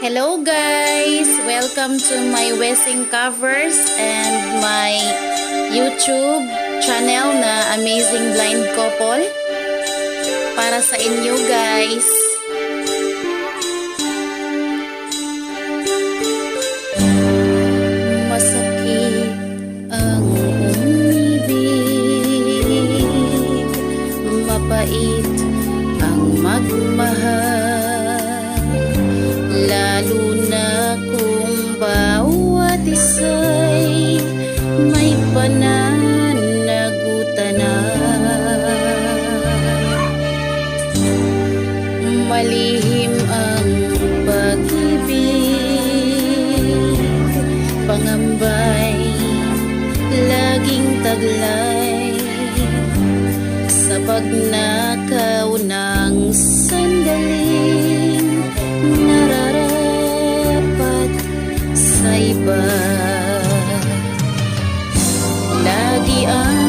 Hello guys! Welcome to my Wessing Covers and my YouTube channel na Amazing Blind Couple. Para sa inyo guys. Masakit ang umibig Mapait ang magmahal Lalo na kung bawat isa'y may pananagutan na. Malihim ang pag-ibig Pangambay, laging taglay. Sa pagnakaw ng sandaling iba Lagi ang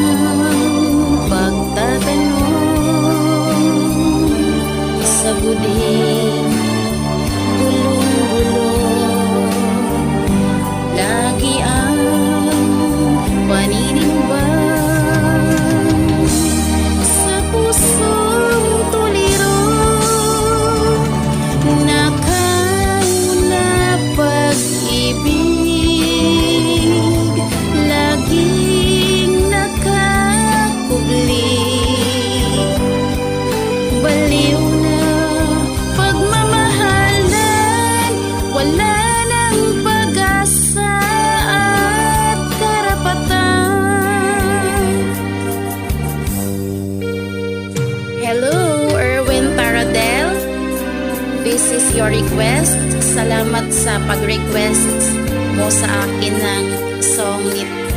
Is your request. Salamat sa pag-request mo sa akin ng song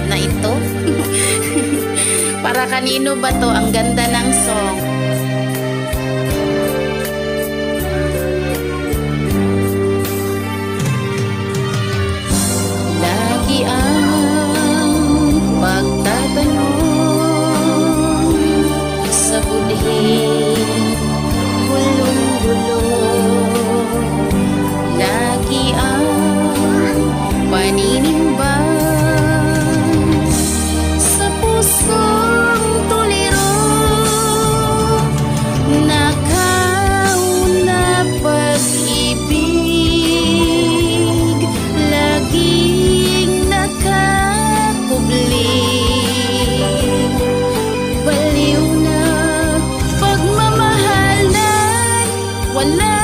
na ito. Para kanino ba to? Ang ganda ng song. 我了